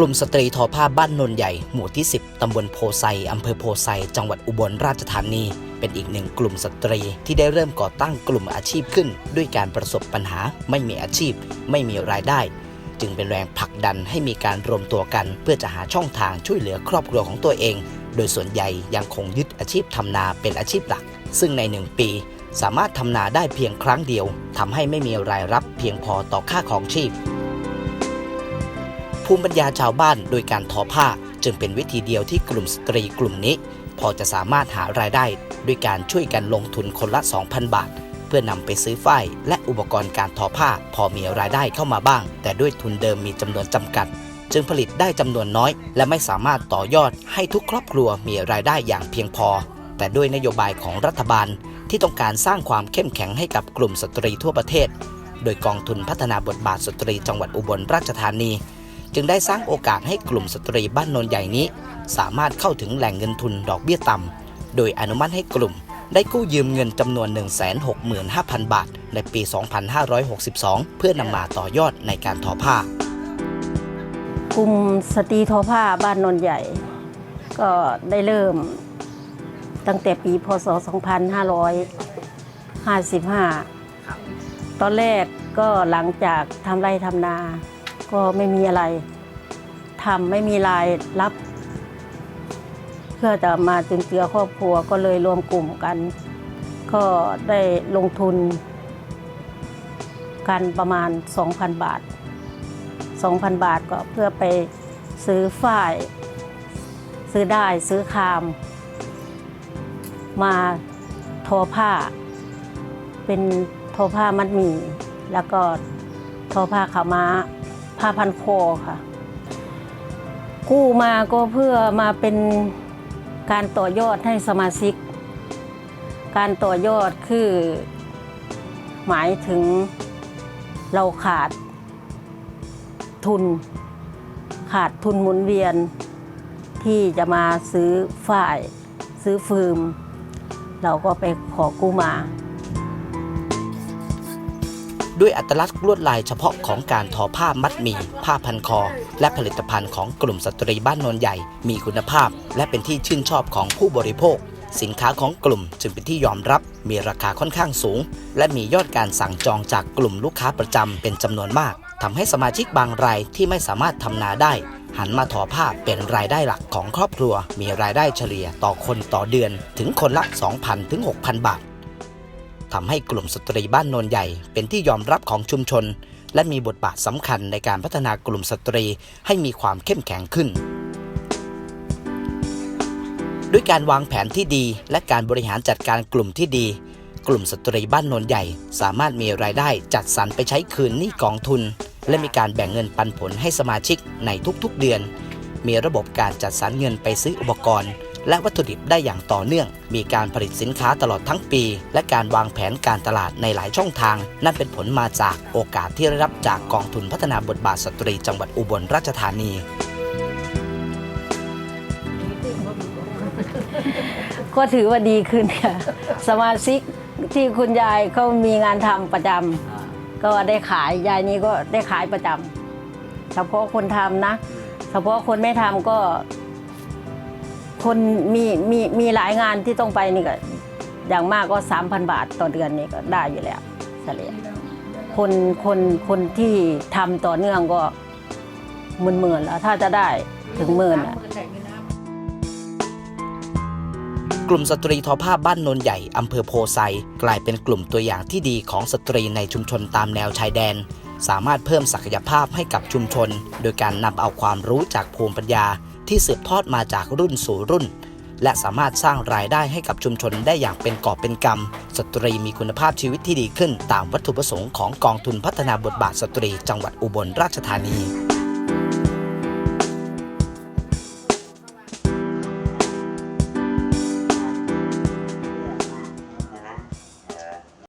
กลุ่มสตรีทอผ้าบ้านนนใหญ่ หมู่ที่ 10 ตำบลโพไซอำเภอโพไซ จังหวัดอุบลราชธานี เป็นอีกหนึ่งกลุ่มสตรีที่ได้เริ่มก่อตั้งกลุ่มอาชีพขึ้น ด้วยการประสบปัญหาไม่มีอาชีพ ไม่มีรายได้ จึงเป็นแรงผลักดันให้มีการรวมตัวกัน เพื่อจะหาช่องทางช่วยเหลือครอบครัวของตัวเอง โดยส่วนใหญ่ยังคงยึดอาชีพทำนาเป็นอาชีพหลัก ซึ่งในหนึ่งปี สามารถทำนาได้เพียงครั้งเดียวทำให้ไม่มีรายรับเพียงพอต่อค่าของชีพ ภูมิปัญญาชาวบ้านโดยการทอผ้า จึงเป็นวิธีเดียวที่กลุ่มสตรีกลุ่มนี้ พอจะสามารถหารายได้ ด้วยการช่วยกันลงทุนคนละ 2,000 บาท เพื่อนำไปซื้อฝ้ายและอุปกรณ์การทอผ้า พอมีรายได้เข้ามาบ้าง แต่ด้วยทุนเดิมมีจำนวนจำกัด จึงผลิตได้จำนวนน้อย และไม่สามารถต่อยอดให้ทุกครอบครัวมีรายได้อย่างเพียงพอ แต่ด้วยนโยบายของรัฐบาลที่ต้องการสร้างความเข้มแข็งให้กับกลุ่มสตรีทั่วประเทศ โดยกองทุนพัฒนาบทบาทสตรีจังหวัดอุบลราชธานี จึงได้สร้างโอกาสให้กลุ่มสตรีบ้านโนนใหญ่นี้ สามารถเข้าถึงแหล่งเงินทุนดอกเบี้ยต่ำ โดยอนุมัติให้กลุ่ม ได้กู้ยืมเงินจำนวน 165,000 บาท ในปี 2562 เพื่อนำมาต่อยอดในการทอผ้า กลุ่มสตรีทอผ้าบ้านนนท์ใหญ่ ก็ได้เริ่มตั้งแต่ปีพศ 2555 ตอนแรกก็หลังจากทำไร่ทำนา ก็ไม่มีอะไรทำไม่มีรายรับ เพื่อจะมาจุนเจือครอบครัวก็เลยรวมกลุ่มกัน ก็ได้ลงทุน กันประมาณ 2,000 บาท 2,000 บาทก็เพื่อไปซื้อฝ้าย ซื้อได้ซื้อคาม มาทอผ้า เป็นทอผ้ามัดหมี่แล้วก็ทอผ้าขาวม้า ผ้าพันคอค่ะ กู้มาก็เพื่อมาเป็นการต่อยอดให้สมาชิก การต่อยอดคือ หมายถึงเราขาดทุน ขาดทุนหมุนเวียน ที่จะมาซื้อฝ้าย ซื้อฟืม เราก็ไปขอกู้มา ด้วยอัตลักษณ์ลวดลายเฉพาะของการทอผ้ามัดหมี่ผ้าพันคอ และผลิตภัณฑ์ของกลุ่มสตรีบ้านนนใหญ่ มีคุณภาพ และเป็นที่ชื่นชอบของผู้บริโภค สินค้าของกลุ่มจึงเป็นที่ยอมรับ มีราคาค่อนข้างสูง และมียอดการสั่งจองจากกลุ่มลูกค้าประจำเป็นจำนวนมากทำให้สมาชิกบางรายที่ไม่สามารถทำนาได้หันมาทอผ้าเป็นรายได้หลักของครอบครัว มีรายได้เฉลี่ยต่อคนต่อเดือนถึงคนละ 2,000 ถึง 6,000 บาท ทำให้กลุ่มสตรีบ้านโนนใหญ่ เป็นที่ยอมรับของชุมชน และมีบทบาทสำคัญในการพัฒนากลุ่มสตรีให้มีความเข้มแข็งขึ้น ด้วยการวางแผนที่ดี และการบริหารจัดการกลุ่มที่ดี กลุ่มสตรีบ้านโนนใหญ่ สามารถมีรายได้จัดสรรไปใช้คืนหนี้กองทุน และมีการแบ่งเงินปันผลให้สมาชิกในทุกๆเดือน มีระบบการจัดสรรเงินไปซื้ออุปกรณ์ และวัตถุดิบได้อย่างต่อเนื่อง มีการผลิตสินค้าตลอดทั้งปี และการวางแผนการตลาดในหลายช่องทาง นั่นเป็นผลมาจากโอกาสที่ได้รับจากกองทุนพัฒนาบทบาทสตรีจังหวัดอุบลราชธานีก็ถือว่าดีขึ้นค่ะสมาชิกที่คุณยายเขามีงานทำประจำก็ได้ขายยายนี้ก็ได้ขายประจำเฉพาะคนทำนะ เฉพาะคนไม่ทำก็ คนมีมีมีหลายงานที่ต้องไปนี่ก็อย่างมากก็สามพันบาทต่อเดือนนี่ก็ได้อยู่แล้วเฉลี่ยคนคนคนที่ทำต่อเนื่องก็หมื่นหมื่นแล้ว ถ้าจะได้ถึงหมื่นอะกลุ่มสตรีทอผ้าบ้านโนนใหญ่อำเภอโพไซกลายเป็นกลุ่มตัวอย่างที่ดีของสตรีในชุมชนตามแนวชายแดน สามารถเพิ่มศักยภาพให้กับชุมชน โดยการนำเอาความรู้จากภูมิปัญญา ที่สืบทอดมาจากรุ่นสู่รุ่น และสามารถสร้างรายได้ให้กับชุมชนได้อย่างเป็นกอบเป็นกำสตรีมีคุณภาพชีวิตที่ดีขึ้น ตามวัตถุประสงค์ของกองทุนพัฒนาบทบาทสตรี จังหวัดอุบลราชธานี